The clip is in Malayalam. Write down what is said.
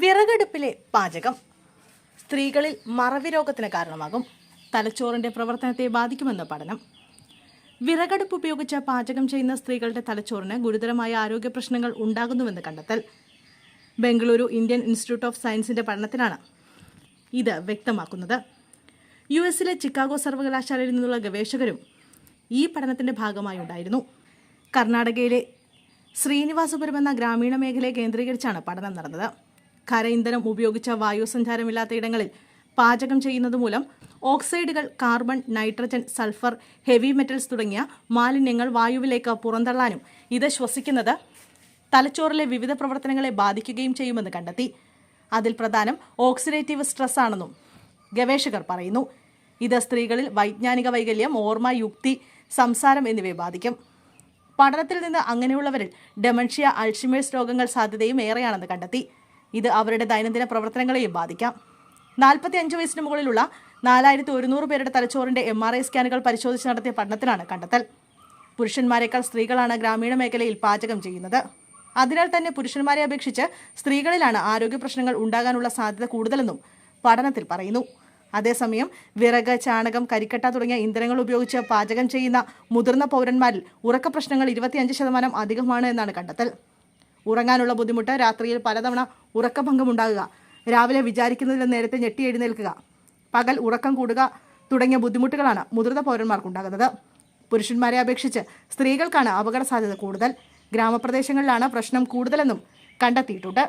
വിറകടുപ്പിലെ പാചകം. സ്ത്രീകളിൽ മറവി രോഗത്തിന് കാരണമാകും. തലച്ചോറിന്റെ പ്രവർത്തനത്തെ ബാധിക്കുമെന്ന് പഠനം. വിറകടുപ്പ് ഉപയോഗിച്ച് പാചകം ചെയ്യുന്ന സ്ത്രീകളുടെ തലച്ചോറിന് ഗുരുതരമായ ആരോഗ്യ പ്രശ്നങ്ങൾ ഉണ്ടാകുന്നുവെന്ന് കണ്ടെത്തൽ. ബംഗളൂരു ഇന്ത്യൻ ഇൻസ്റ്റിറ്റ്യൂട്ട് ഓഫ് സയൻസിന്റെ പഠനത്തിലാണ് ഇത് വ്യക്തമാക്കുന്നത്. യു എസിലെ ചിക്കാഗോ സർവകലാശാലയിൽ നിന്നുള്ള ഗവേഷകരും ഈ പഠനത്തിന്റെ ഭാഗമായി ഉണ്ടായിരുന്നു. കർണാടകയിലെ ശ്രീനിവാസപുരം എന്ന ഗ്രാമീണ മേഖലയെ കേന്ദ്രീകരിച്ചാണ് പഠനം നടന്നത്. ഖര ഇന്ധനം ഉപയോഗിച്ച വായുസഞ്ചാരമില്ലാത്ത ഇടങ്ങളിൽ പാചകം ചെയ്യുന്നത് മൂലം ഓക്സൈഡുകൾ carbon nitrogen sulphur heavy metals തുടങ്ങിയ മാലിന്യങ്ങൾ വായുവിലേക്ക് പുറന്തള്ളാനും ഇത് ശ്വസിക്കുന്നത് തലച്ചോറിലെ വിവിധ പ്രവർത്തനങ്ങളെ ബാധിക്കുകയും ചെയ്യുമെന്ന് കണ്ടെത്തി. അതിൽ പ്രധാനം ഓക്സിഡേറ്റീവ് സ്ട്രെസ് ആണെന്നും ഗവേഷകർ പറയുന്നു. ഇത് സ്ത്രീകളിൽ വൈജ്ഞാനിക വൈകല്യം ഓർമ്മ യുക്തി സംസാരം എന്നിവയെ ബാധിക്കും. പഠനത്തിൽ നിന്ന് അങ്ങനെയുള്ളവരിൽ ഡെമൻഷ്യ അൾഷിമേഴ്സ് രോഗങ്ങൾ സാധ്യതയും ഏറെയാണെന്ന് കണ്ടെത്തി. ഇത് അവരുടെ ദൈനംദിന പ്രവർത്തനങ്ങളെയും ബാധിക്കാം. നാൽപ്പത്തി അഞ്ച് വയസ്സിന് മുകളിലുള്ള നാലായിരത്തി ഒരുന്നൂറ് പേരുടെ തലച്ചോറിന്റെ എം ആർ ഐ സ്കാനുകൾ പരിശോധിച്ച് നടത്തിയ പഠനത്തിലാണ് കണ്ടെത്തൽ. പുരുഷന്മാരെക്കാൾ സ്ത്രീകളാണ് ഗ്രാമീണ മേഖലയിൽ പാചകം ചെയ്യുന്നത്. അതിനാൽ തന്നെ പുരുഷന്മാരെ അപേക്ഷിച്ച് സ്ത്രീകളിലാണ് ആരോഗ്യ പ്രശ്നങ്ങൾ ഉണ്ടാകാനുള്ള സാധ്യത കൂടുതലെന്നും പഠനത്തിൽ പറയുന്നു. അതേസമയം വിറക് ചാണകം കരിക്കട്ട തുടങ്ങിയ ഇന്ധനങ്ങൾ ഉപയോഗിച്ച് പാചകം ചെയ്യുന്ന മുതിർന്ന പൗരന്മാരിൽ ഉറക്ക പ്രശ്നങ്ങൾ ഇരുപത്തിയഞ്ച് ശതമാനം അധികമാണ് എന്നാണ് കണ്ടെത്തൽ. ഉറങ്ങാനുള്ള ബുദ്ധിമുട്ട് രാത്രിയിൽ പലതവണ ഉറക്കഭംഗമുണ്ടാകുക രാവിലെ വിചാരിക്കുന്നതിൽ നേരത്തെ ഞെട്ടി എഴുന്നേൽക്കുക പകൽ ഉറക്കം കൂടുക തുടങ്ങിയ ബുദ്ധിമുട്ടുകളാണ് മുതിർന്ന പൗരന്മാർക്കുണ്ടാകുന്നത്. പുരുഷന്മാരെ അപേക്ഷിച്ച് സ്ത്രീകൾക്കാണ് അപകട സാധ്യത കൂടുതൽ. ഗ്രാമപ്രദേശങ്ങളിലാണ് പ്രശ്നം കൂടുതലെന്നും കണ്ടെത്തിയിട്ടുണ്ട്.